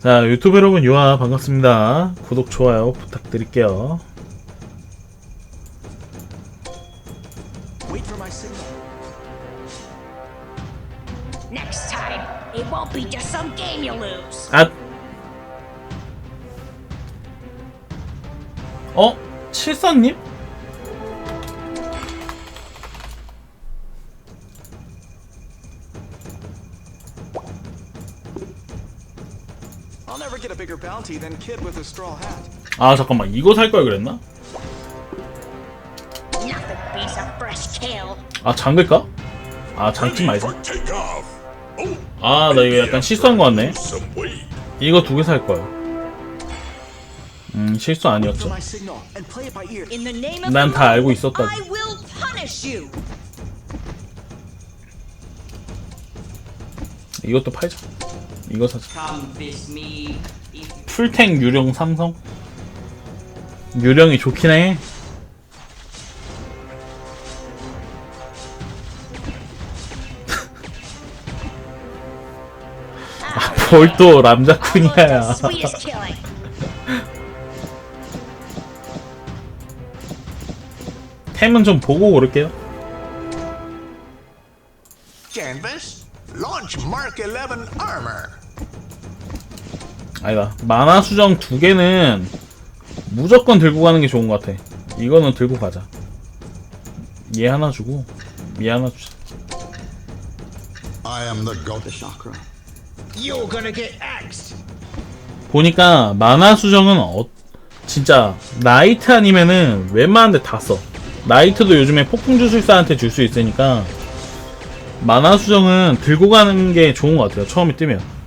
자, 유튜브 여러분, 유아 반갑습니다. 구독, 좋아요 부탁드릴게요. My signal. Next 아, 잠깐만. 이거 살 걸 그랬나? 아, 잠글까? 아, 잠지 말자. for takeoff. Oh, 아, 나 이거 약간 실수한 거 같네. 이거 두 개 살 거야. 음, 실수 아니었죠. 난 다 알고 you. 이것도 팔자. 이거 사자. 풀탱 유령 삼성? 유령이 좋긴 해. 아, 뭘 또 람자쿤이야. 템은 좀 보고 고를게요. Canvas, launch Mark 11 armor. 아니다. 만화 수정 두 개는 무조건 들고 가는 게 좋은 것 같아. 이거는 들고 가자. 얘 하나 주고, 얘 하나 주자. I am the god. The chakra. You're gonna get axed. 보니까 만화 수정은 어, 진짜 나이트 아니면은 웬만한데 다 써. 나이트도 요즘에 폭풍 주술사한테 줄 수 있으니까 만화 수정은 들고 가는 게 좋은 것 같아요. 처음에 뜨면.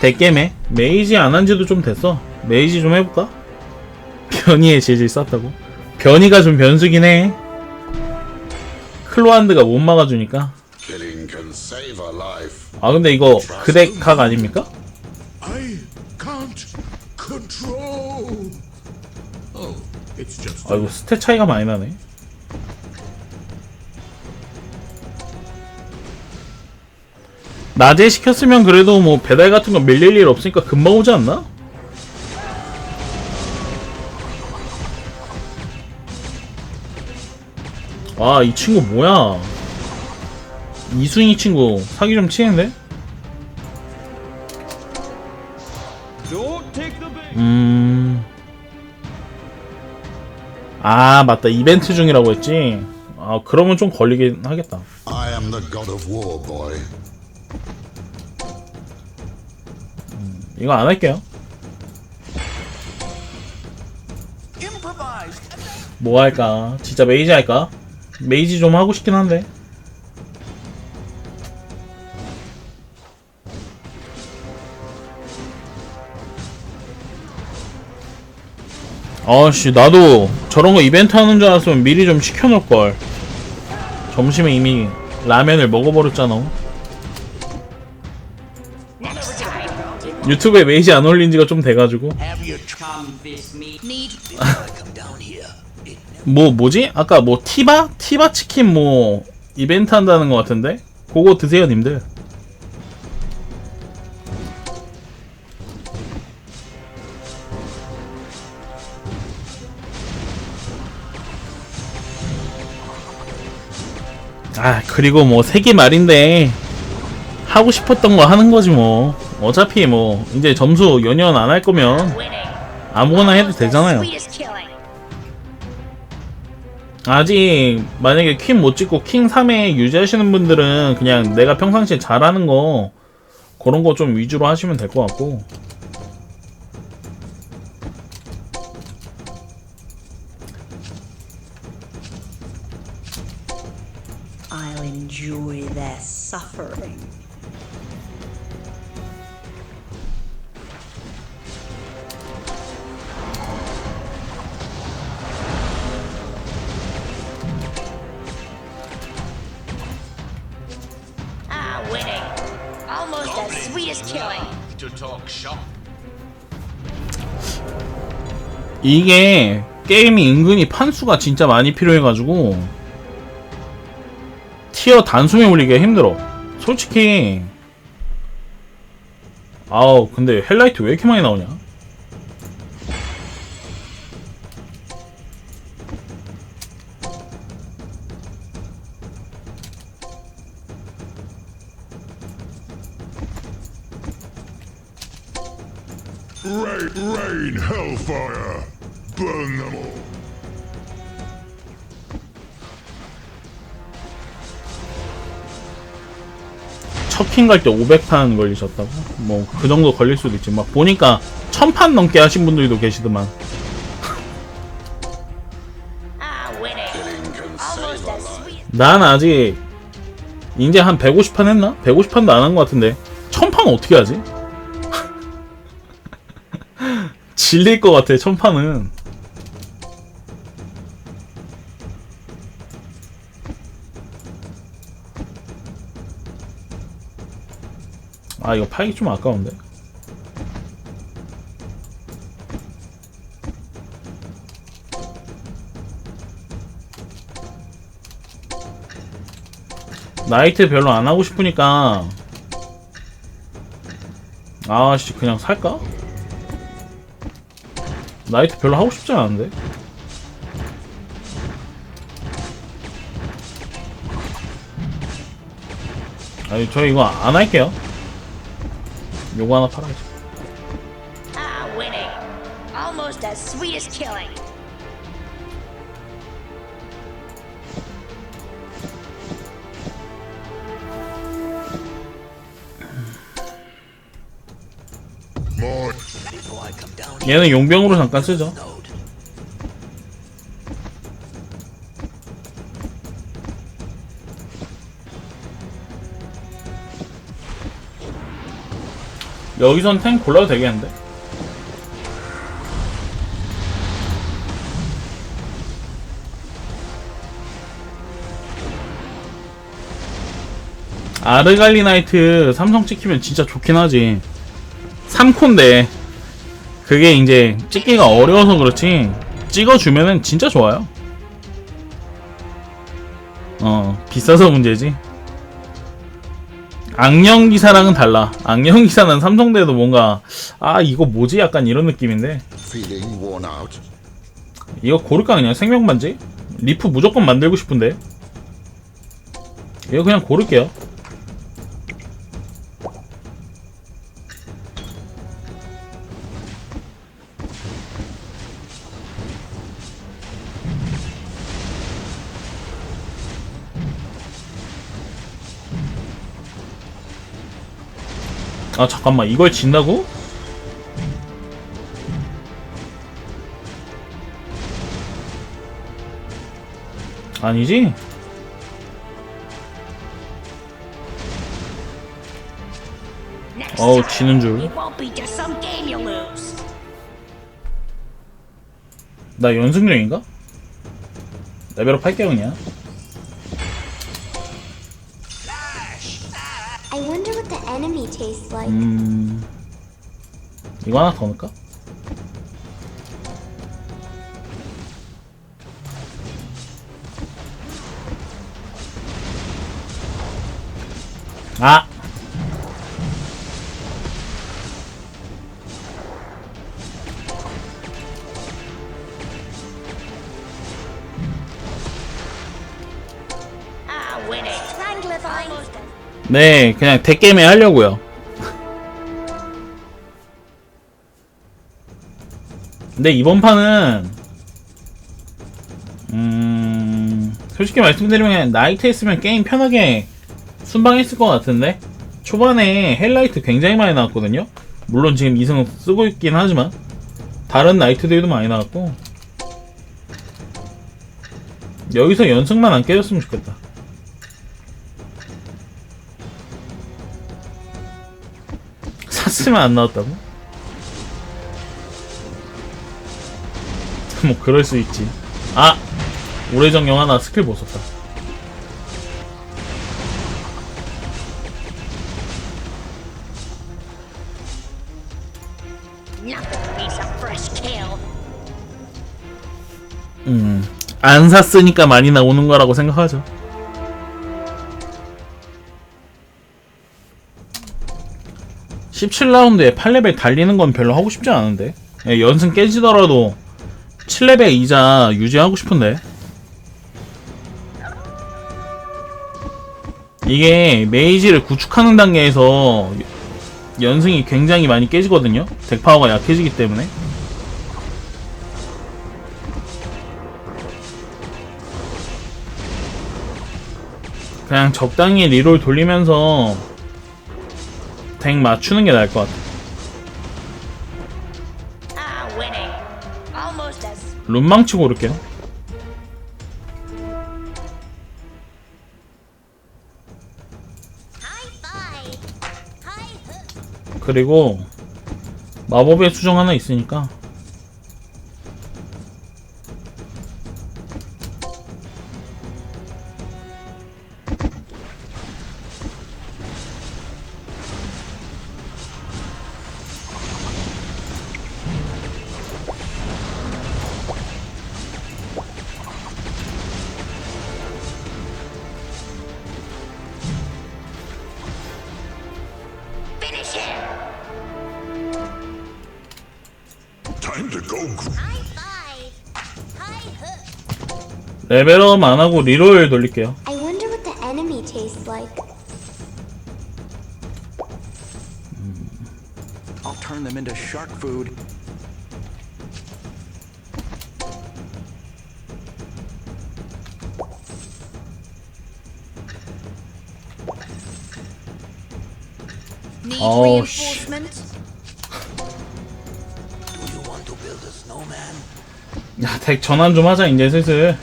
대게임에 메이지 안 한 지도 좀 됐어. 메이지 좀 해볼까? 변이의 재질 썼다고? 변이가 좀 변수긴 해. 클로한드가 못 막아주니까. 아 근데 이거 그덱 각 아닙니까? Oh, 아 이거 스탯 차이가 많이 나네. 낮에 시켰으면 그래도 뭐 배달 같은 거 밀릴 일 없으니까 금방 오지 않나? 아, 이 친구 뭐야? 이순이 친구 사기 좀 치는데? 음. 아, 맞다. 이벤트 중이라고 했지. 아, 그러면 좀 걸리긴 하겠다. 이거 안 할게요. 뭐 할까? 진짜 메이지 할까? 메이지 좀 하고 싶긴 한데. 아씨 나도 저런 거 이벤트 하는 줄 알았으면 미리 좀 시켜놓을 걸. 점심에 이미 라면을 먹어버렸잖아. 유튜브에 메이지 안 올린 지가 좀 돼가지고. 뭐 뭐지? 아까 뭐 티바? 티바 치킨 뭐 이벤트 한다는 것 같은데? 그거 드세요 님들 아 그리고 뭐 세기 말인데 하고 싶었던 거 하는 거지 뭐 어차피 뭐 이제 점수 연연 안 할 거면. 아무거나 해도 되잖아요. 아직 만약에 퀸 못 찍고 킹 3에 유지하시는 분들은 그냥 내가 평상시에 잘하는 거 그런 거 좀 위주로 하시면 될 것 같고 I'll enjoy their suffering. 이게 게임이 은근히 판수가 진짜 많이 필요해가지고 티어 단숨에 올리기가 힘들어 솔직히 아우 근데 헬라이트 왜 이렇게 많이 나오냐? Rain, rain, hellfire! All! 첫킹 갈 때 500판 걸리셨다고? 뭐 그 정도 걸릴 수도 있지. 막 보니까 1000판 넘게 하신 분들도 계시더만. 난 아직 이제 한 150판 했나? 150판도 안 한 것 같은데 1000판 어떻게 하지? 질릴 것 같아 1000판은 아 이거 팔기 좀 아까운데. 나이트 별로 안 하고 싶으니까. 아씨 그냥 살까? 나이트 별로 하고 싶지 않은데? 아니 저 이거 안 할게요 요거 하나 팔아야지 Ah, winning. Almost as sweet as killing. More Before I come down 얘는 용병으로 잠깐 쓰죠 여기선 탱 골라도 되겠는데? 아르갈리 나이트 삼성 찍히면 진짜 좋긴 하지. 3콘데 그게 이제 찍기가 어려워서 그렇지 찍어주면은 진짜 좋아요. 어 비싸서 문제지 악령 기사랑은 달라. 악령 기사는 삼성대도 뭔가 아 이거 뭐지 약간 이런 느낌인데? 이거 고를까 그냥 생명 반지? 리프 무조건 만들고 싶은데 이거 그냥 고를게요. 아 잠깐만 이걸 진다고? 아니지? 어우 지는 줄. 나 연승용인가? 레벨업 할게요 그냥. 음 이거 하나 더 넣을까? 아 Ah, 네, 그냥 대게임에 하려고요. 근데 이번 판은 음 솔직히 말씀드리면 나이트 했으면 게임 편하게 순방했을 것 같은데 초반에 헬라이트 굉장히 많이 나왔거든요. 물론 지금 2승 쓰고 있긴 하지만 다른 나이트들도 많이 나왔고 여기서 연승만 안 깨졌으면 좋겠다. 샀으면 안 나왔다고? 뭐 그럴 수 있지. 아 오래정 영화 나 스킬 못 썼다. 음, 안 샀으니까 많이 나오는 거라고 생각하죠. 17라운드에 8레벨 달리는 건 별로 하고 싶지 않은데 예, 연승 깨지더라도 7레벨 이자 유지하고 싶은데. 이게 메이지를 구축하는 단계에서 연승이 굉장히 많이 깨지거든요. 덱 파워가 약해지기 때문에. 그냥 적당히 리롤 돌리면서 덱 맞추는 게 나을 것 같아 High hook. 그리고 마법의 수정 하나 있으니까 레벨업 안 하고 리롤 돌릴게요 I wonder what the enemy tastes like. I'll turn them into shark food. Need Oh, sh- 덱 전환 좀 하자 이제 슬슬.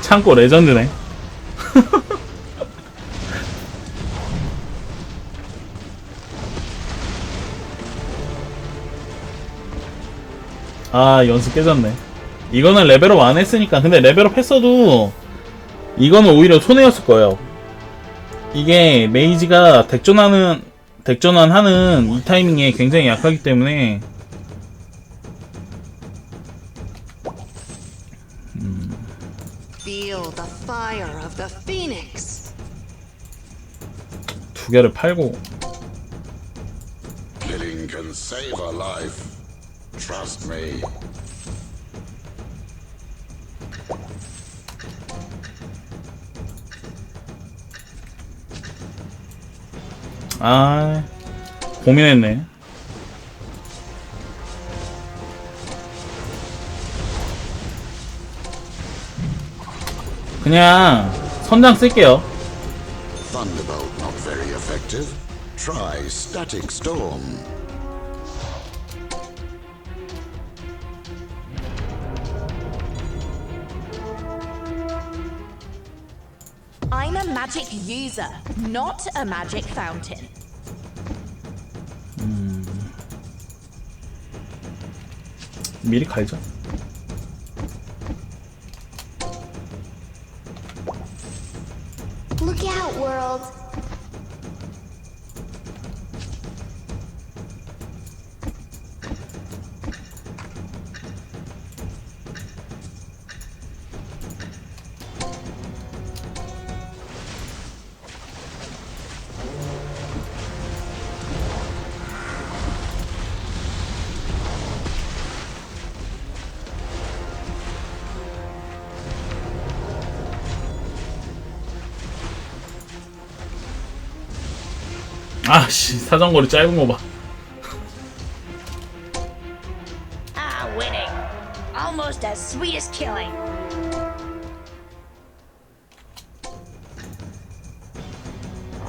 창고 레전드네. 아 연습 깨졌네. 이거는 레벨업 안 했으니까 근데 레벨업 했어도 이거는 오히려 손해였을 거예요. 이게 메이지가 덱전하는 덱전환하는 이 타이밍에 굉장히 약하기 때문에 두 개를 팔고 Killing can save a life. Trust me. 아 고민했네 그냥 선장 쓸게요 Thunderbolt not very effective. Try Static Storm. I'm a magic user, not a magic fountain. 미리 갈자 World. 아씨 사정거리 짧은 거 봐 Ah, winning. Almost as sweet as killing.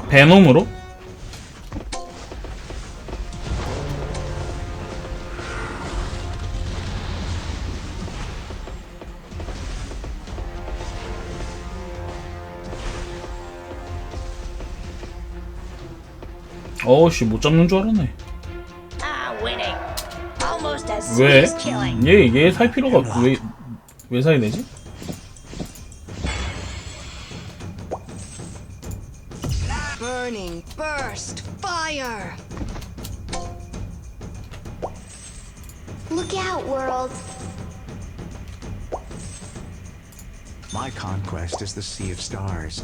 베놈으로 어우씨 못 잡는 줄 알았네 Ah, 왜? 얘, 얘살 필요가 왜, 왜 사야 되지? Burning burst fire. Look out, world. My conquest is the Sea of Stars.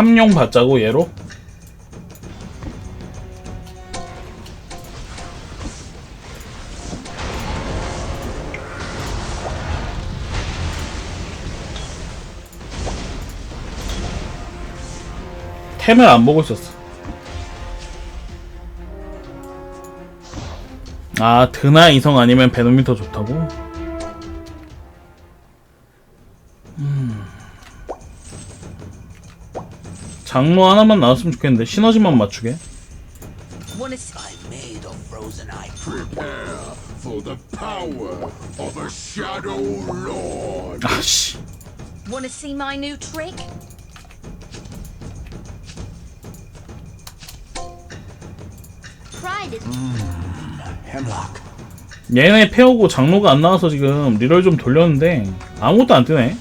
삼용 받자고 얘로? 템을 안 보고 있었어. 아, 드나 이성 아니면 배너미터 좋다고? 장로 하나만 나왔으면 좋겠는데 시너지만 맞추게. 아씨. wanna see my new trick? Pride is Hemlock. 얘네 패오고 장로가 안 나와서 지금 리롤 좀 돌렸는데 아무것도 안 뜨네.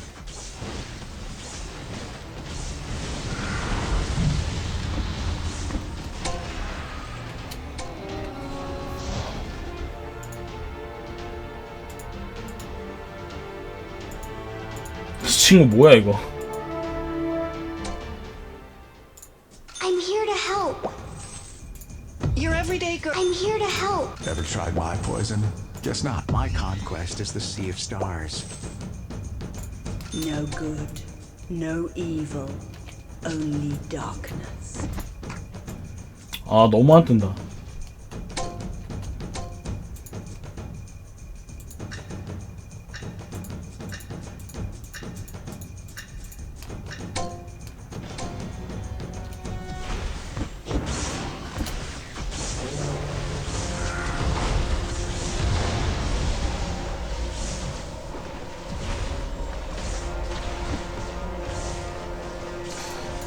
친구 뭐야 이거? I'm here to help. Your everyday girl. I'm here to help. Ever tried my poison? Guess not. My conquest is the Sea of Stars. No good, no evil, only darkness. 아 너무 안 뜬다.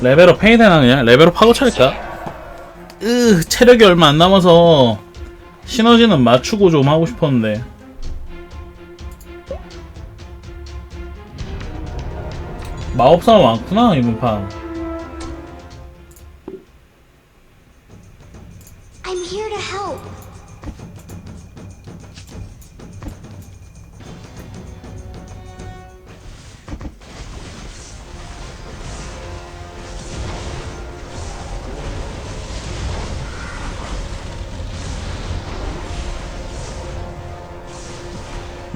레벨업 해야 되나 그냥? 레벨업 하고 차릴까? 으 체력이 얼마 안 남아서 시너지는 맞추고 좀 하고 싶었는데 마법사가 많구나 이번 판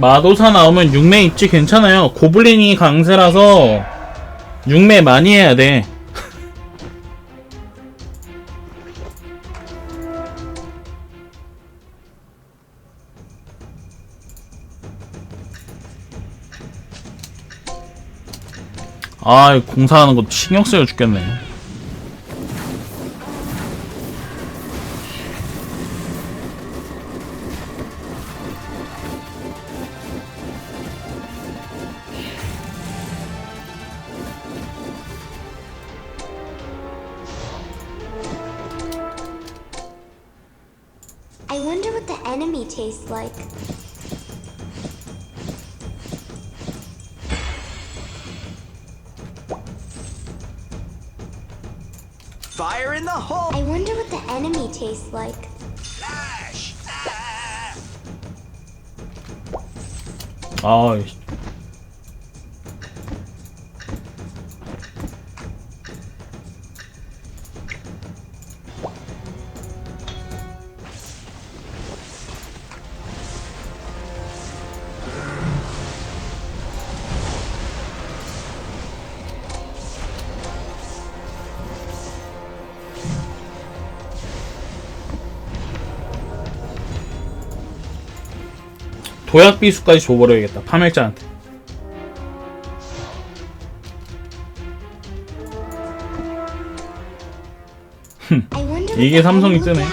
마도사 나오면 6매 입지 괜찮아요 고블린이 강세라서 6매 많이 해야 돼 아, 공사하는 거 신경 쓰여 죽겠네. The enemy tastes like. Fire in the hole! I wonder what the enemy tastes like. 아, 도약 비수까지 줘버려야겠다. 파멸자한테. I wonder what 이게 삼성이 뜨네.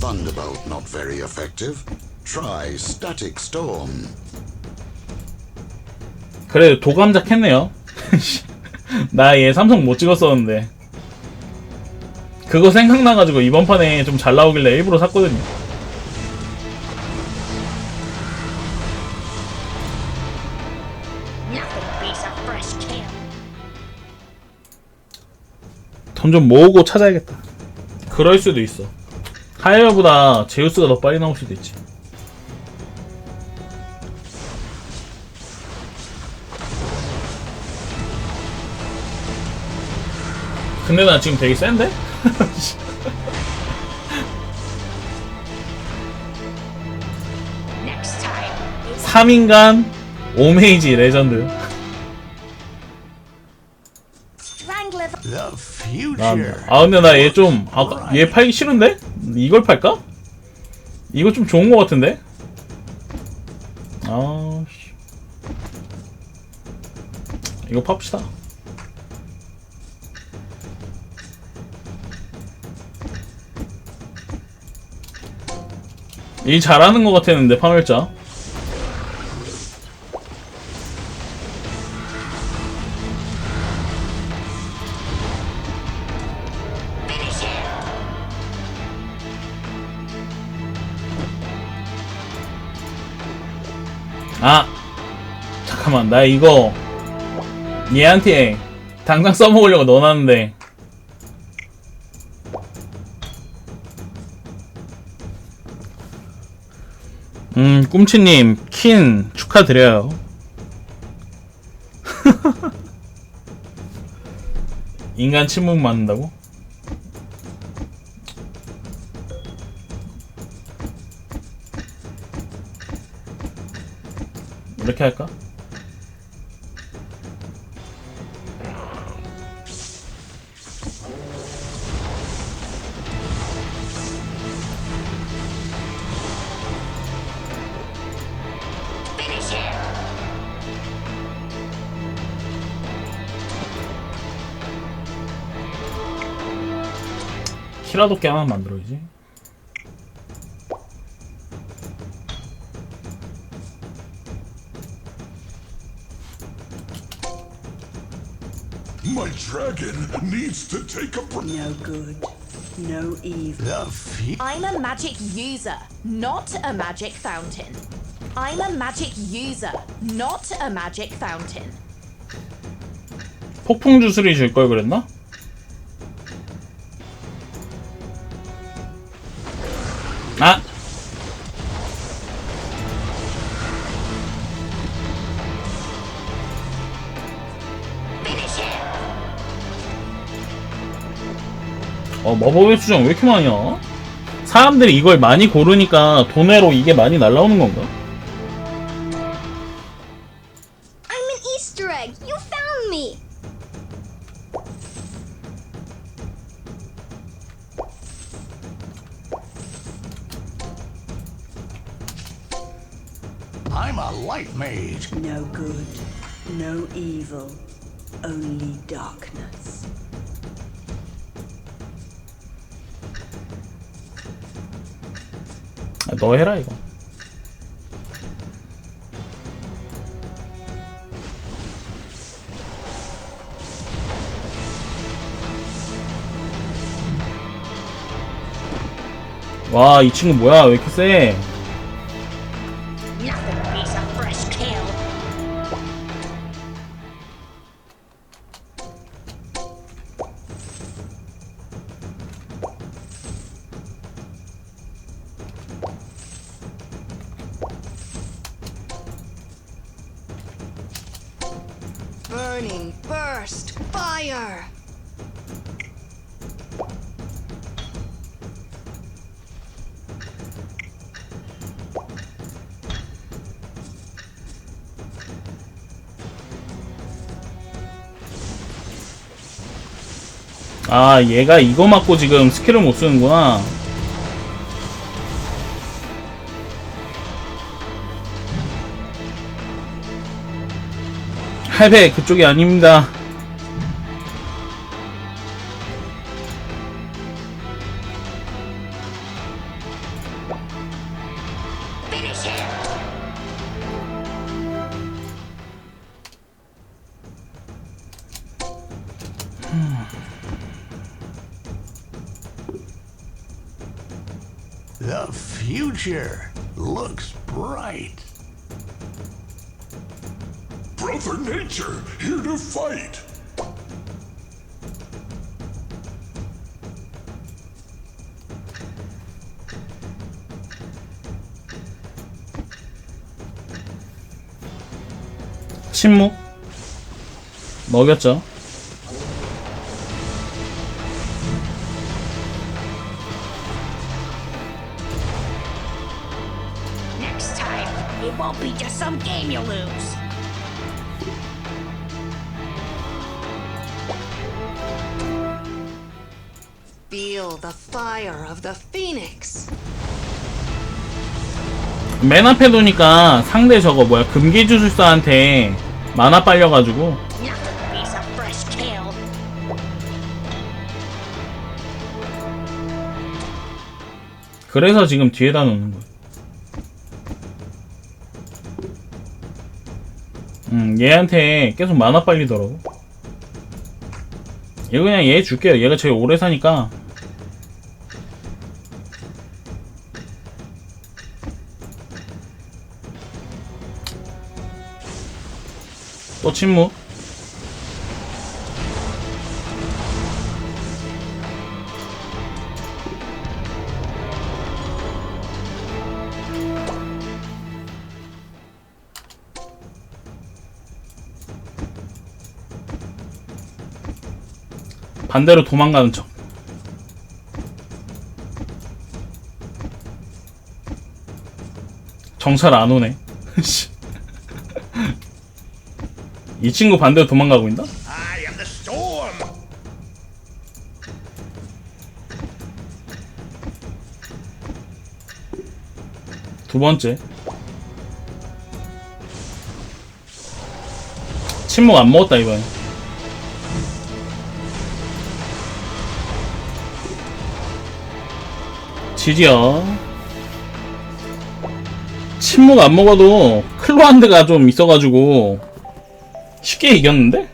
Thunderbolt not very effective. Try static storm. 그래 도감작 했네요. 나 얘 삼성 못 찍었었는데. 그거 생각나가지고 이번 판에 좀 잘 나오길래 일부러 샀거든요. 돈 좀 모으고 찾아야겠다. 그럴 수도 있어. 하이어보다 제우스가 더 빨리 나올 수도 있지. 근데 나 지금 되게 센데? Next time. 3인간 오메이지 레전드. 난. 아 근데 나 얘 좀 아까 얘 팔기 싫은데? 이걸 팔까? 이거 좀 좋은 거 같은데? 아 씨. 이거 팝시다. 일 잘하는 거 같았는데 파멸자. 아 잠깐만 나 이거 얘한테 당장 써먹으려고 넣어놨는데 꿈치님 킨 축하드려요 인간 침묵 맞는다고? 이렇게 할까? 키라도끼 하나 만들어야지 My dragon needs to take a break. No good, no evil. I'm a magic user, not a magic fountain. I'm a magic user, not a magic fountain. 폭풍 주술이 줄 걸 그랬나? 어, 마법의 수정 왜 이렇게 많이 야? 사람들이 이걸 많이 고르니까 돈으로 이게 많이 날라오는 건가? 와 이 친구 뭐야? 왜 이렇게 세 아 얘가 이거 맞고 지금 스킬을 못 쓰는구나. 할배 그쪽이 아닙니다 어겼죠. 맨 앞에 두니까 상대 저거 뭐야? 금기주술사한테 만화 빨려가지고. 그래서 지금 뒤에다 놓는 거야. 음, 얘한테 계속 만화 빨리더라고. 이거 그냥 얘 줄게요. 얘가 제일 오래 사니까. 또 침묵. 반대로 도망가는 척. 정찰 안 오네. 씨. 이 친구 반대로 도망가고 있나? 두 번째. 침묵 안 먹었다 이번. 지지요. 침묵 안 먹어도 클로한드가 좀 있어가지고 쉽게 이겼는데?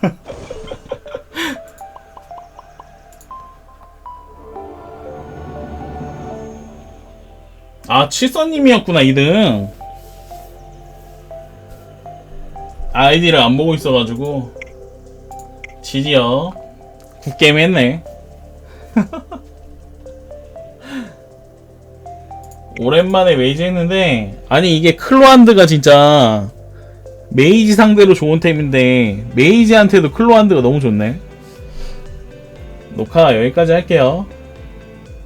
아, 칠선님이었구나, 2등. 아이디를 안 보고 있어가지고. 지지요. 굿게임 했네. 오랜만에 메이지 했는데, 아니, 이게 클로한드가 진짜, 메이지 상대로 좋은 템인데, 메이지한테도 클로한드가 너무 좋네. 녹화 여기까지 할게요.